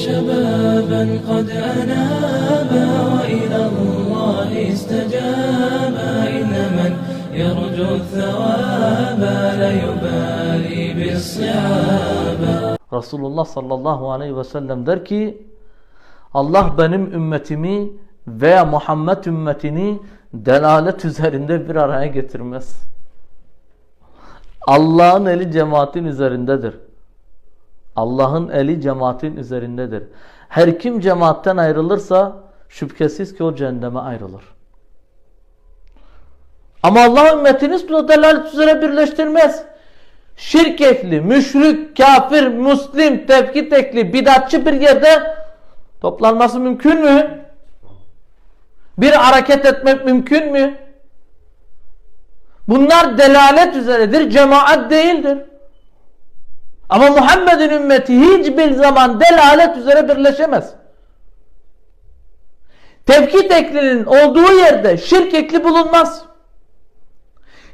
شبابا قد أنابا وإلى الله استجابا إن من يرجو الثواب لا يبالي بالصعاب Resulullah sallallahu aleyhi ve sellem der ki Allah benim ümmetimi veya Muhammed ümmetini delalet üzerinde bir araya getirmez. Allah'ın eli cemaatin üzerindedir. Allah'ın eli cemaatin üzerindedir. Her kim cemaatten ayrılırsa şüphesiz ki o cehenneme ayrılır. Ama Allah ümmetini o delalet üzere birleştirmez. Şirk ehli, müşrik, kafir, muslim, tevkit ehli, bidatçı bir yerde toplanması mümkün mü? Bir hareket etmek mümkün mü? Bunlar delalet üzeredir, cemaat değildir. Ama Muhammed'in ümmeti hiçbir zaman delalet üzere birleşemez. Tevkit eklinin olduğu yerde şirk ekli bulunmaz.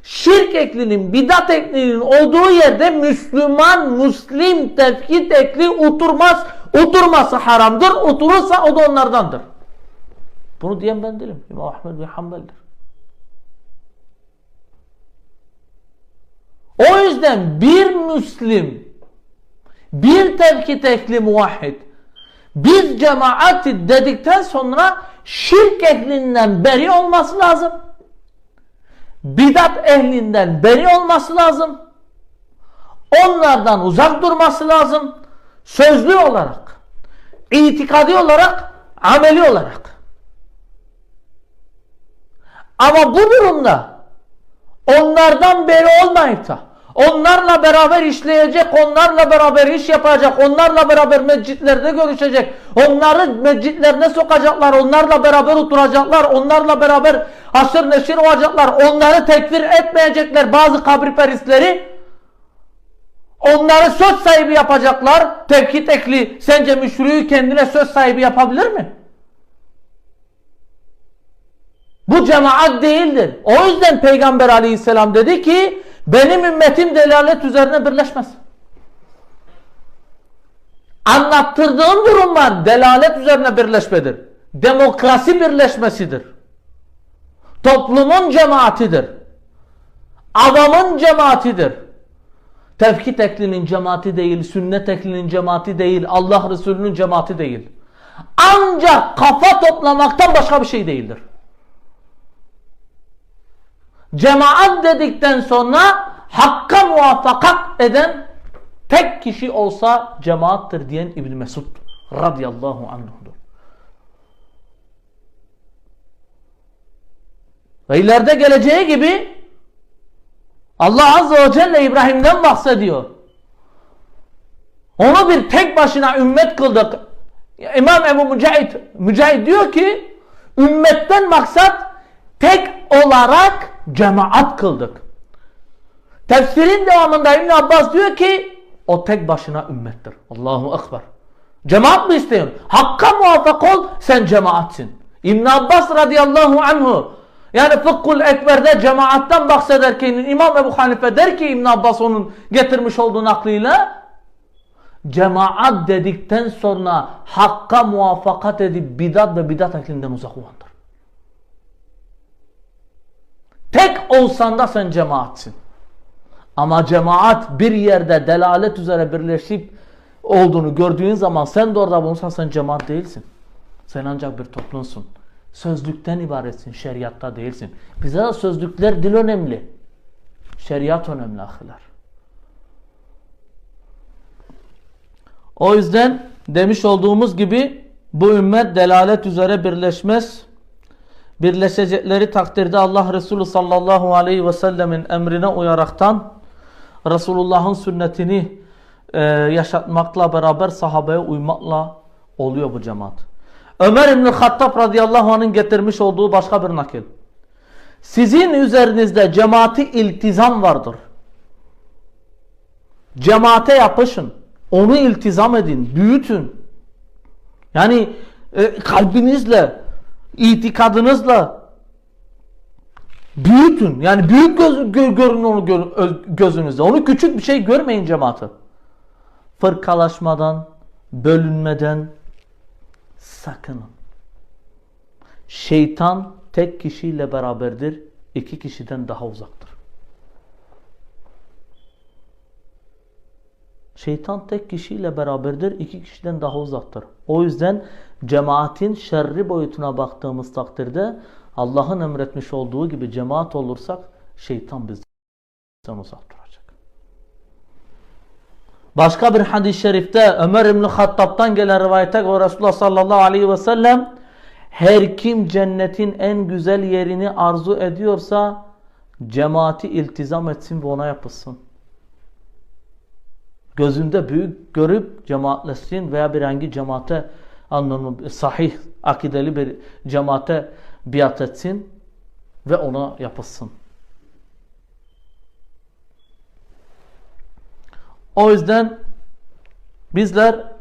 Şirk eklinin, bidat eklinin olduğu yerde Müslüman, Müslim tevkit ekli oturmaz. Oturması haramdır. Oturursa o da onlardandır. Bunu diyen ben değilim. İmam Ahmed bin Hanbel'dir. O yüzden bir Müslim, bir tevkit ehli muvahhid, biz cemaati dedikten sonra şirk ehlinden beri olması lazım. Bidat ehlinden beri olması lazım. Onlardan uzak durması lazım. Sözlü olarak, itikadi olarak, ameli olarak. Ama bu durumda onlardan beri olmayıp da onlarla beraber işleyecek, onlarla beraber iş yapacak, onlarla beraber mescitlerde görüşecek, onları mescitlerine sokacaklar, onlarla beraber oturacaklar, onlarla beraber haşır neşir olacaklar, onları tekfir etmeyecekler bazı kabriperistleri. Onları söz sahibi yapacaklar. Tevkit ekli sence müşriği kendine söz sahibi yapabilir mi? Bu cemaat değildir. O yüzden Peygamber aleyhisselam dedi ki benim ümmetim delalet üzerine birleşmez. Anlattırdığım durumlar delalet üzerine birleşmedir. Demokrasi birleşmesidir. Toplumun cemaatidir. Adamın cemaatidir. Tevkit eklinin cemaati değil, sünnet eklinin cemaati değil, Allah Resulü'nün cemaati değil. Ancak kafa toplamaktan başka bir şey değildir. Cemaat dedikten sonra hakka muvaffakat eden tek kişi olsa cemaattir diyen İbn Mesud radıyallahu anh'dur. Ve ileride geleceği gibi Allah azze ve celle İbrahim'den bahsediyor. Onu bir tek başına ümmet kıldık. İmam Ebu Mücahit, Mücahit diyor ki ümmetten maksat tek olarak cemaat kıldık. Tefsirin devamında İbn Abbas diyor ki o tek başına ümmettir. Allahu Ekber. Cemaat mı istiyorsun? Hakka muvaffak ol sen cemaatsin. İbn Abbas radıyallahu anhu yani Fıkhul Ekber'de cemaattan bahsederken İmam Ebu Hanife der ki İbn Abbas onun getirmiş olduğu aklıyla cemaat dedikten sonra hakka muvaffakat edip bidat ve bidat eklinden uzak olandır. Tek olsan da sen cemaatsin. Ama cemaat bir yerde delalet üzere birleşip olduğunu gördüğün zaman sen de orada bulunsan sen cemaat değilsin. Sen ancak bir toplumsun. Sözlükten ibaretsin, şeriatta değilsin. Bize de sözlükler dil önemli. Şeriat önemli ahiler. O yüzden demiş olduğumuz gibi bu ümmet delalet üzere birleşmez. Birleşecekleri takdirde Allah Resulü sallallahu aleyhi ve sellemin emrine uyaraktan Resulullah'ın sünnetini e, yaşatmakla beraber sahabeye uymakla oluyor bu cemaat. Ömer İbn-i Hattab radıyallahu anh'ın getirmiş olduğu başka bir nakil. Sizin üzerinizde cemaati iltizam vardır. Cemaate yapışın. Onu iltizam edin, büyütün. Yani e, kalbinizle, itikadınızla büyütün. Yani büyük göz, gö, görün onu gö, gözünüzde. Onu küçük bir şey görmeyin cemaati. Fırkalaşmadan, bölünmeden sakının. Şeytan tek kişiyle beraberdir, iki kişiden daha uzaktır. Şeytan tek kişiyle beraberdir, iki kişiden daha uzaktır. O yüzden cemaatin şerri boyutuna baktığımız takdirde Allah'ın emretmiş olduğu gibi cemaat olursak şeytan bizden uzak duracak. Başka bir hadis-i şerifte Ömer İbni Hattab'dan gelen rivayete göre Resulullah sallallahu aleyhi ve sellem her kim cennetin en güzel yerini arzu ediyorsa cemaati iltizam etsin ve ona yapılsın. Gözünde büyük görüp cemaatleşsin veya bir hangi cemaate anlamı sahih akideli bir cemaate biat etsin ve ona yapılsın. O yüzden bizler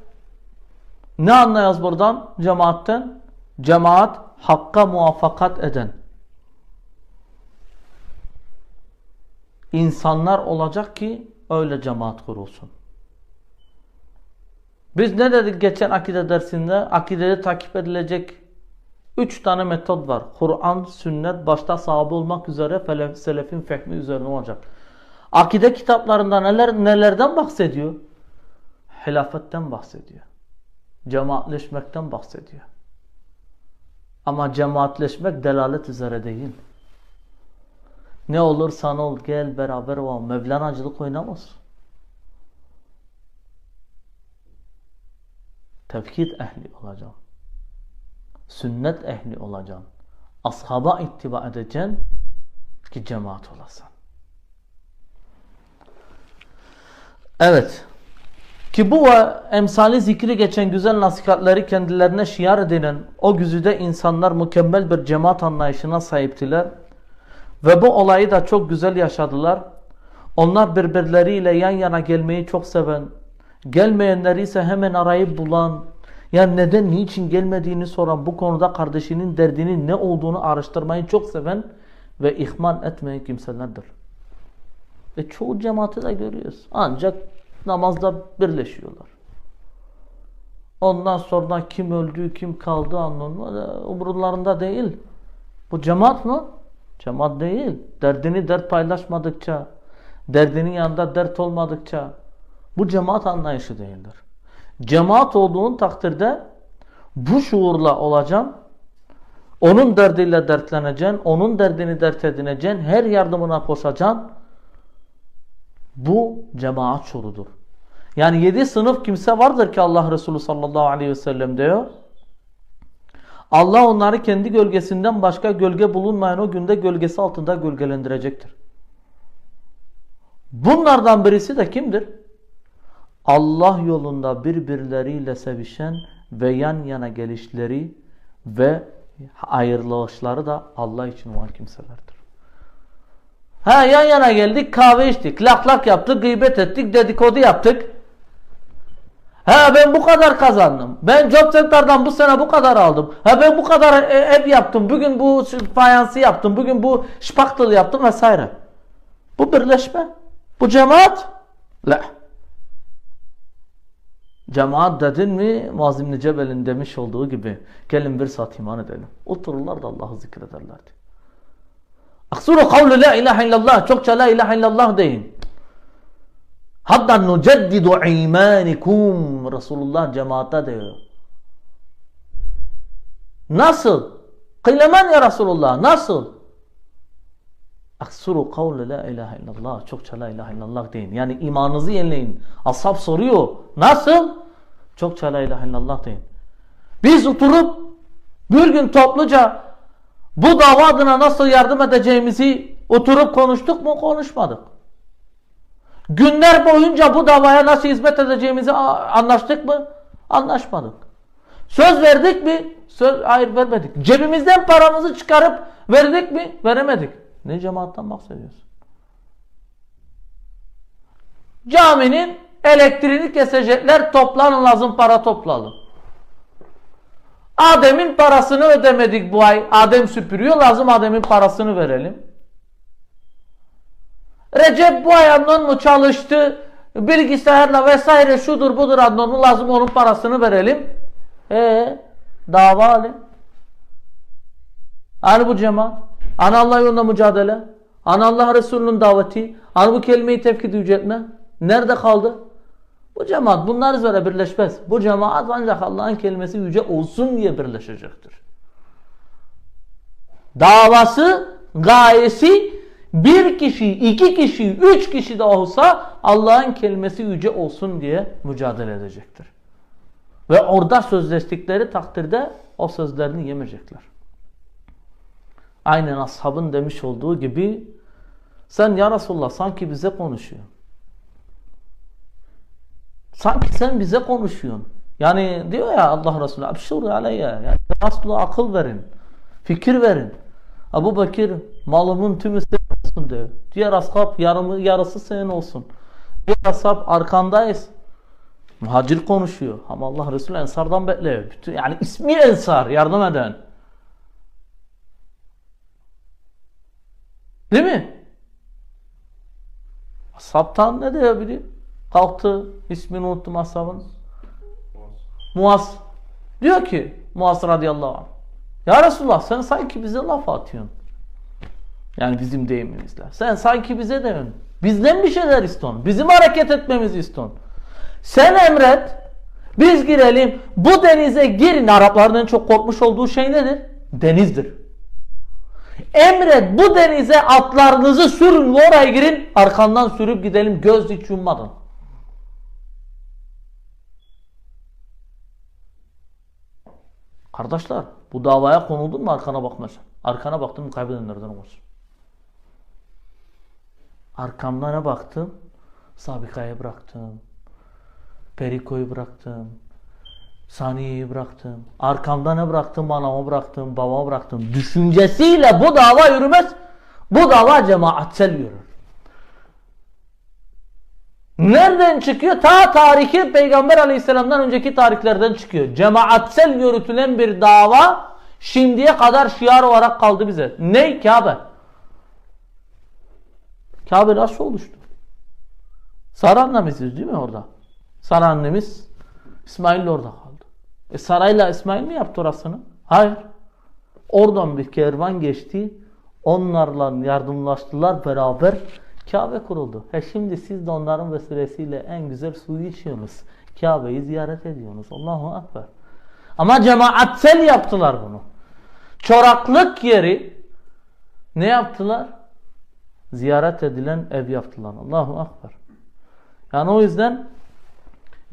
ne anlayız buradan cemaatten? Cemaat hakka muvaffakat eden insanlar olacak ki öyle cemaat kurulsun. Biz ne dedik geçen akide dersinde? Akidede takip edilecek üç tane metot var. Kur'an, sünnet, başta sahabe olmak üzere selefin fehmi üzerine olacak. Akide kitaplarında neler nelerden bahsediyor? Hilafetten bahsediyor. Cemaatleşmekten bahsediyor. Ama cemaatleşmek delalet üzere değil. Ne olursan ol gel beraber ol. Mevlanacılık oynamaz. Tevhid ehli olacaksın. Sünnet ehli olacaksın. Ashaba ittiba edeceksin ki cemaat olasın. Evet. Ki bu ve emsali zikri geçen güzel nasihatleri kendilerine şiar edinen o güzide insanlar mükemmel bir cemaat anlayışına sahiptiler. Ve bu olayı da çok güzel yaşadılar. Onlar birbirleriyle yan yana gelmeyi çok seven, gelmeyenleri ise hemen arayıp bulan, yani neden, niçin gelmediğini soran, bu konuda kardeşinin derdinin ne olduğunu araştırmayı çok seven ve ihmal etmeyen kimselerdir. Ve çoğu cemaati de görüyoruz. Ancak namazda birleşiyorlar. Ondan sonra kim öldü, kim kaldı anlamında umurlarında değil. Bu cemaat mı? Cemaat değil. Derdini dert paylaşmadıkça, derdinin yanında dert olmadıkça bu cemaat anlayışı değildir. Cemaat olduğun takdirde bu şuurla olacaksın. Onun derdiyle dertleneceksin. Onun derdini dert edineceksin. Her yardımına koşacaksın. Bu cemaat şuurudur. Yani yedi sınıf kimse vardır ki Allah Resulü sallallahu aleyhi ve sellem diyor. Allah onları kendi gölgesinden başka gölge bulunmayan o günde gölgesi altında gölgelendirecektir. Bunlardan birisi de kimdir? Allah yolunda birbirleriyle sevişen ve yan yana gelişleri ve ayrılışları da Allah için olan kimselerdir. Ha yan yana geldik kahve içtik, lak lak yaptık, gıybet ettik, dedikodu yaptık. Ha ben bu kadar kazandım. Ben job center'dan bu sene bu kadar aldım. Ha ben bu kadar e, ev yaptım. Bugün bu fayansı yaptım. Bugün bu şpaktılı yaptım vesaire. Bu birleşme. Bu cemaat. La. Cemaat dedin mi Muazzim İbni Cebel'in demiş olduğu gibi gelin bir saat iman edelim. Otururlar da Allah'ı zikrederlerdi. Aksuru kavlu la ilahe illallah. Çokça la ilahe illallah deyin. Hatta nuceddidu imanikum. Resulullah cemaate diyor. Nasıl? Kıylemen ya Resulullah. Nasıl? Aksuru kavlu la ilahe illallah. Çokça la ilahe illallah deyin. Yani imanınızı yenileyin. Ashab soruyor. Nasıl? Çokça la ilahe illallah deyin. Biz oturup bir gün topluca bu dava adına nasıl yardım edeceğimizi oturup konuştuk mu? Konuşmadık. Günler boyunca bu davaya nasıl hizmet edeceğimizi anlaştık mı? Anlaşmadık. Söz verdik mi? Söz, hayır vermedik. Cebimizden paramızı çıkarıp verdik mi? Veremedik. Ne cemaattan bahsediyorsun? Caminin elektriğini kesecekler toplanın lazım para toplayalım. Adem'in parasını ödemedik bu ay. Adem süpürüyor lazım Adem'in parasını verelim. Recep bu ay mı çalıştı? bilgisayarla vesaire şudur budur adını lazım onun parasını verelim. E dava alin. Hani bu cemaat? Hani Allah yolunda mücadele? Hani Allah Resulü'nün daveti? Hani bu kelimeyi tevkid yüceltme? Nerede kaldı? Bu cemaat bunlar üzere birleşmez. Bu cemaat ancak Allah'ın kelimesi yüce olsun diye birleşecektir. Davası, gayesi bir kişi, iki kişi, üç kişi de olsa Allah'ın kelimesi yüce olsun diye mücadele edecektir. Ve orada sözleştikleri takdirde o sözlerini yemeyecekler. Aynen ashabın demiş olduğu gibi sen ya Resulullah sanki bize konuşuyorsun. Sanki sen bize konuşuyorsun. Yani diyor ya Allah Resulü abşur aleyye. Yani Resulullah akıl verin. Fikir verin. Ebu Bekir malımın tümü senin olsun diyor. Diğer ashab yarımı, yarısı senin olsun. Diğer ashab arkandayız. Muhacir konuşuyor. Ama Allah Resulü Ensar'dan bekliyor. Bütün, yani ismi Ensar yardım eden. Değil mi? Ashabtan ne diyor biri? Kalktı. ismini unuttum ashabın. Muaz. Diyor ki Muaz radıyallahu anh. Ya Resulullah sen sanki bize laf atıyorsun. Yani bizim deyimimizle. Sen sanki bize diyorsun. Bizden bir şeyler istiyorsun. Bizim hareket etmemizi istiyorsun. Sen emret. Biz girelim. Bu denize girin. Arapların en çok korkmuş olduğu şey nedir? Denizdir. Emret bu denize atlarınızı sürün ve oraya girin. Arkandan sürüp gidelim göz hiç yummadan. Kardeşler bu davaya konuldun mu arkana bakmazsın. Arkana baktın mı kaybedenlerden olursun. Arkamda ne baktım? Sabika'yı bıraktım. Periko'yu bıraktım. Saniye'yi bıraktım. Arkamda ne bıraktım? Anamı bıraktım, babamı bıraktım. Düşüncesiyle bu dava yürümez. Bu dava cemaatsel yürür. Nereden çıkıyor? Ta tarihi Peygamber Aleyhisselam'dan önceki tarihlerden çıkıyor. Cemaatsel yürütülen bir dava şimdiye kadar şiar olarak kaldı bize. Ne? Kabe. Kabe nasıl oluştu? Sara annemiz değil mi orada? Sara annemiz İsmail orada. E Sarayla İsmail mi yaptı orasını? Hayır. Oradan bir kervan geçti. Onlarla yardımlaştılar beraber. Kabe kuruldu. He şimdi siz de onların vesilesiyle en güzel suyu içiyorsunuz. Kabe'yi ziyaret ediyorsunuz. Allahu Ekber. Ama cemaatsel yaptılar bunu. Çoraklık yeri ne yaptılar? Ziyaret edilen ev yaptılar. Allahu Ekber. Yani o yüzden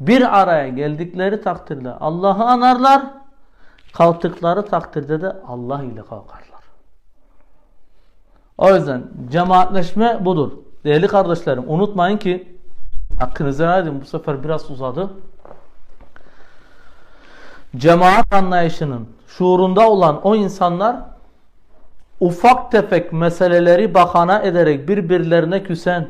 bir araya geldikleri takdirde Allah'ı anarlar. Kalktıkları takdirde de Allah ile kalkarlar. O yüzden cemaatleşme budur. Değerli kardeşlerim unutmayın ki hakkınızı verdim bu sefer biraz uzadı. Cemaat anlayışının şuurunda olan o insanlar ufak tefek meseleleri bahana ederek birbirlerine küsen,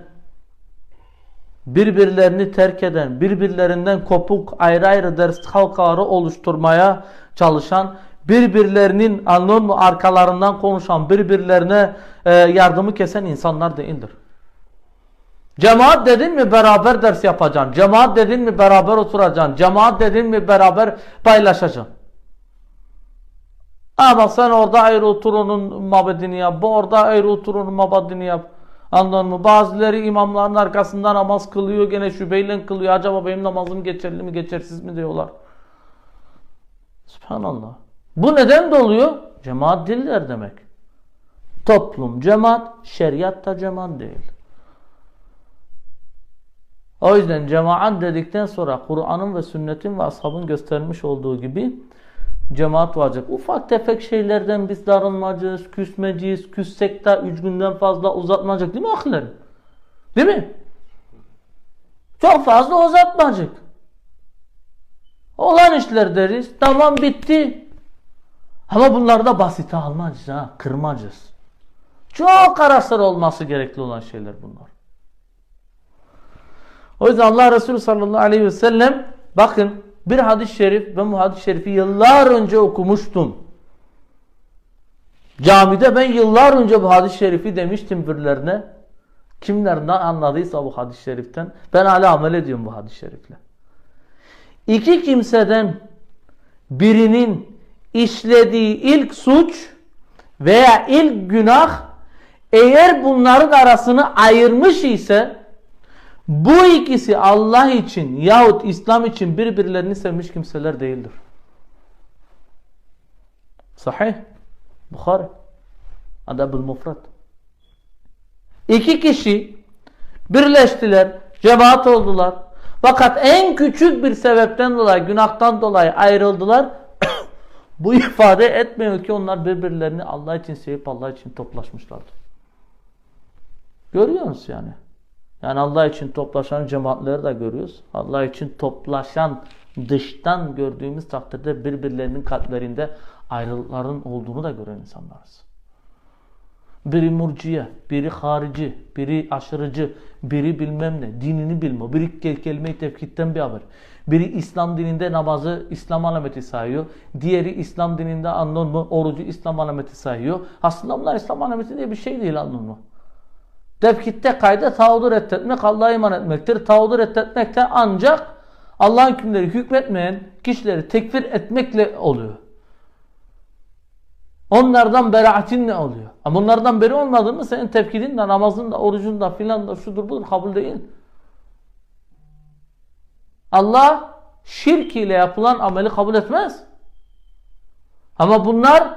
birbirlerini terk eden, birbirlerinden kopuk ayrı ayrı ders halkaları oluşturmaya çalışan, birbirlerinin anladın mı arkalarından konuşan, birbirlerine e, yardımı kesen insanlar değildir. Cemaat dedin mi beraber ders yapacaksın. Cemaat dedin mi beraber oturacaksın. Cemaat dedin mi beraber paylaşacaksın. Ama sen orada ayrı otur onun mabedini yap. Bu orada ayrı otur onun mabedini yap. Anladın mı? Bazıları imamların arkasında namaz kılıyor. Gene şüpheyle kılıyor. Acaba benim namazım geçerli mi geçersiz mi diyorlar. Subhanallah. Bu neden de oluyor? Cemaat değiller demek. Toplum cemaat, şeriat da cemaat değil. O yüzden cemaat dedikten sonra Kur'an'ın ve sünnetin ve ashabın göstermiş olduğu gibi cemaat vacip. Ufak tefek şeylerden biz darılmacağız, küsmeciyiz, küssek de üç günden fazla uzatmacak değil mi ahilerim? Değil mi? Çok fazla uzatmacık. Olan işler deriz. Tamam bitti. Ama bunları da basite almacız ha. Kırmacız. Çok arasır olması gerekli olan şeyler bunlar. O yüzden Allah Resulü sallallahu aleyhi ve sellem bakın bir hadis-i şerif ben bu hadis-i şerifi yıllar önce okumuştum. Camide ben yıllar önce bu hadis-i şerifi demiştim birilerine. Kimler ne anladıysa bu hadis-i şeriften ben hala amel ediyorum bu hadis-i şerifle. İki kimseden birinin işlediği ilk suç veya ilk günah eğer bunların arasını ayırmış ise bu ikisi Allah için yahut İslam için birbirlerini sevmiş kimseler değildir. Sahih. Bukhari. Adab-ül Mufrat. İki kişi birleştiler, cemaat oldular. Fakat en küçük bir sebepten dolayı, günahtan dolayı ayrıldılar. Bu ifade etmiyor ki onlar birbirlerini Allah için sevip Allah için toplaşmışlardı. Görüyor musun yani? Yani Allah için toplaşan cemaatleri de görüyoruz. Allah için toplaşan dıştan gördüğümüz takdirde birbirlerinin kalplerinde ayrılıkların olduğunu da gören insanlarız. Biri murciye, biri harici, biri aşırıcı, biri bilmem ne, dinini bilmiyor. Biri kel kelime-i tevhidden bir haber. Biri İslam dininde namazı İslam alameti sayıyor. Diğeri İslam dininde anladın mı orucu İslam alameti sayıyor. Aslında bunlar İslam alameti diye bir şey değil anladın mı? Tevhidde kayda tağudu reddetmek Allah'a iman etmektir. Tağudu reddetmek de ancak Allah'ın hükümleri hükmetmeyen kişileri tekfir etmekle oluyor. Onlardan beraatin ne oluyor? Ama onlardan beri olmadın mı senin tevkidin de namazın da orucun da filan da şudur budur kabul değil. Allah şirk ile yapılan ameli kabul etmez. Ama bunlar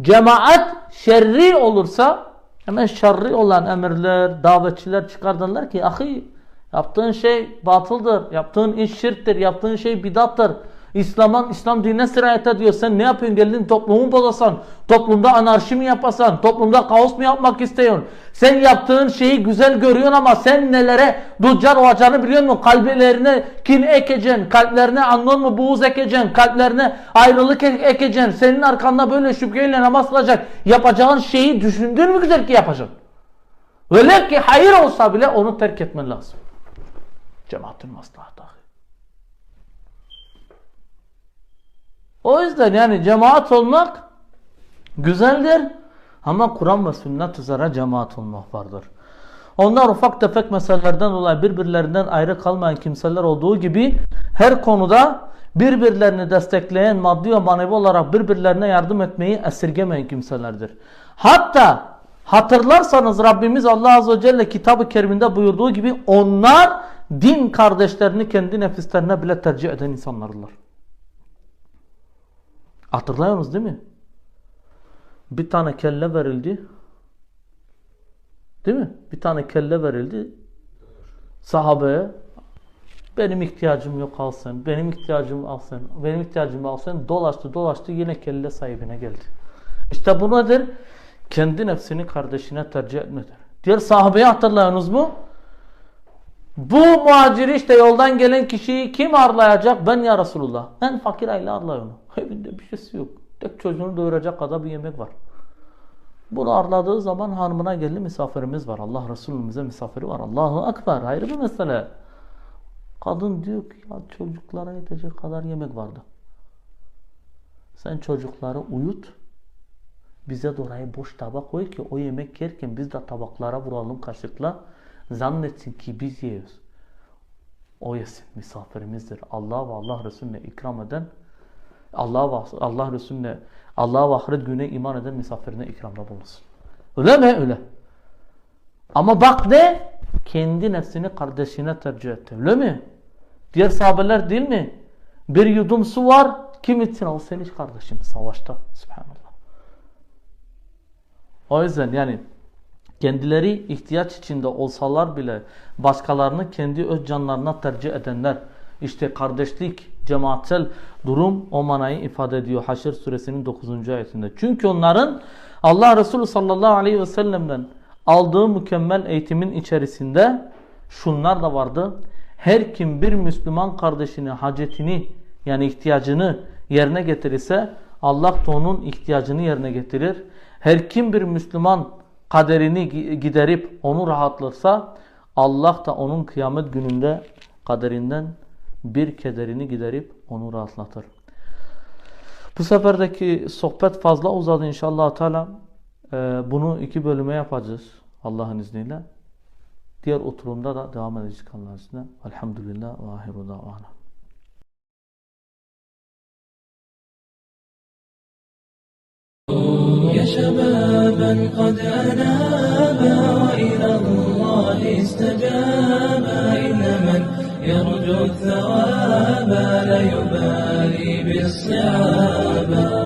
cemaat şerri olursa hemen şerri olan emirler, davetçiler çıkardılar ki ahi yaptığın şey batıldır, yaptığın iş şirktir, yaptığın şey bidattır. İslam'ın İslam dinine sirayet ediyor. Sen ne yapıyorsun? Geldin toplumu bozasan, toplumda anarşi mi yapasan, toplumda kaos mu yapmak istiyorsun? Sen yaptığın şeyi güzel görüyorsun ama sen nelere ducar olacağını biliyor musun? Kalplerine kin ekeceksin, kalplerine anladın mı buğuz ekeceksin, kalplerine ayrılık ekeceksin. Senin arkanda böyle şüpheyle namaz kılacak. Yapacağın şeyi düşündün mü güzel ki yapacaksın? Velev ki hayır olsa bile onu terk etmen lazım. Cemaatin maslahatı. O yüzden yani cemaat olmak güzeldir. Ama Kur'an ve sünnet üzere cemaat olmak vardır. Onlar ufak tefek meselelerden dolayı birbirlerinden ayrı kalmayan kimseler olduğu gibi her konuda birbirlerini destekleyen maddi ve manevi olarak birbirlerine yardım etmeyi esirgemeyen kimselerdir. Hatta hatırlarsanız Rabbimiz Allah Azze ve Celle kitabı keriminde buyurduğu gibi onlar din kardeşlerini kendi nefislerine bile tercih eden insanlardır. Hatırlıyorsunuz değil mi? Bir tane kelle verildi. Değil mi? Bir tane kelle verildi. Sahabeye benim ihtiyacım yok al sen. Benim ihtiyacım al sen. Benim ihtiyacım al sen. Dolaştı dolaştı yine kelle sahibine geldi. İşte bu nedir? Kendi nefsini kardeşine tercih etmedir. Diğer sahabeyi hatırlıyorsunuz mu? Bu muhaciri işte yoldan gelen kişiyi kim ağırlayacak? Ben ya Resulullah. En fakir aile ağırlay onu. Evinde bir şeysi yok. Tek çocuğunu doyuracak kadar bir yemek var. Bunu ağırladığı zaman hanımına geldi misafirimiz var. Allah Resulümüze misafiri var. Allahu Ekber. Ayrı bir mesele. Kadın diyor ki ya çocuklara yetecek kadar yemek vardı. Sen çocukları uyut. Bize de boş tabak koy ki o yemek yerken biz de tabaklara vuralım kaşıkla. Zannetsin ki biz yiyoruz. O yesin misafirimizdir. Allah ve Allah Resulüne ikram eden Allah ve Allah Resulüne Allah ve ahiret gününe iman eden misafirine ikramda bulunsun. Öyle mi? Öyle. Ama bak ne? Kendi nefsini kardeşine tercih etti. Öyle mi? Diğer sahabeler değil mi? Bir yudum su var. Kim için? O senin kardeşin. Savaşta. Subhanallah. O yüzden yani kendileri ihtiyaç içinde olsalar bile başkalarını kendi öz canlarına tercih edenler işte kardeşlik, cemaatsel durum o manayı ifade ediyor Haşr suresinin 9. ayetinde. Çünkü onların Allah Resulü sallallahu aleyhi ve sellem'den aldığı mükemmel eğitimin içerisinde şunlar da vardı. Her kim bir Müslüman kardeşini, hacetini yani ihtiyacını yerine getirirse Allah da onun ihtiyacını yerine getirir. Her kim bir Müslüman kaderini giderip onu rahatlatsa Allah da onun kıyamet gününde kaderinden bir kederini giderip onu rahatlatır. Bu seferdeki sohbet fazla uzadı inşallah Teala. Ee, bunu iki bölüme yapacağız Allah'ın izniyle. Diğer oturumda da devam edeceğiz Allah'ın izniyle. Elhamdülillah ve ahiru davana. شبابا قد أنابا وإلى الله استجابا إن من يرجو الثواب لا يبالي بالصعاب.